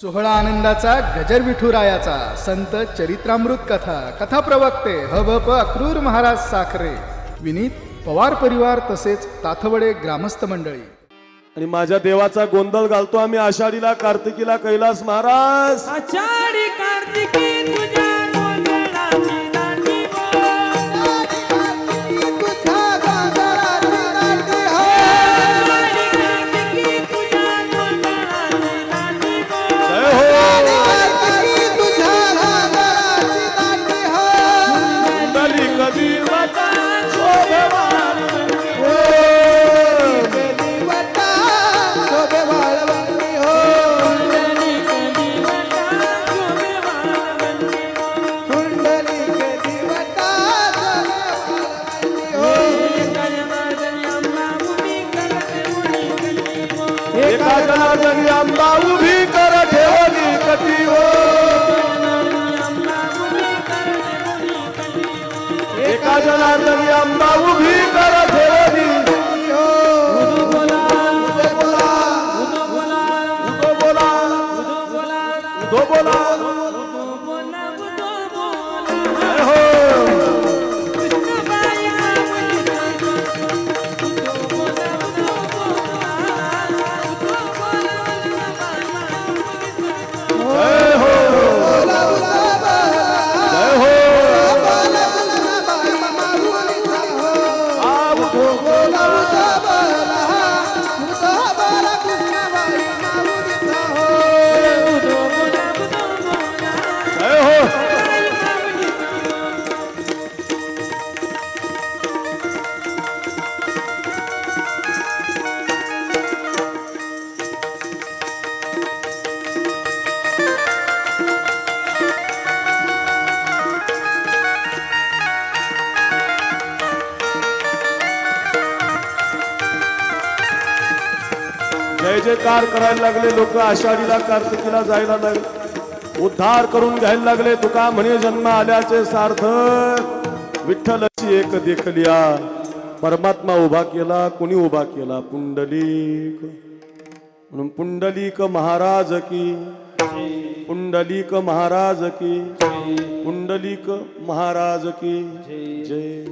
सोहळा आनंदाचा गजर विठुरायाचा संत चरित्रामृत कथा कथा प्रवक्ते हभप अक्रूर महाराज साखरे विनीत पवार परिवार तसेच ताथवडे ग्रामस्थ मंडळी. आणि माझ्या देवाचा गोंधळ घालतो आम्ही आषाढीला कार्तिकीला कैलास महाराज. आषाढी कार्तिकी तुझ्या एका आंबा उभी कर ठेवली कटी हो एका जनार्दनी आंबा उभी कर ठेवली बोला बोला उदो बोला. जय जयकार करायला लागले लोक आषाढीला कार्तिकीला जायला लागले. उद्धार करून घ्यायला लागले तुका म्हणे जन्म आल्याचे सार्थक विठ्ठलाची एक देखलिया. परमात्मा उभा केला कुणी उभा केला? पुंडलिक. म्हणून पुंडलिक महाराज की पुंडलिक महाराज की पुंडलिक महाराज की जय.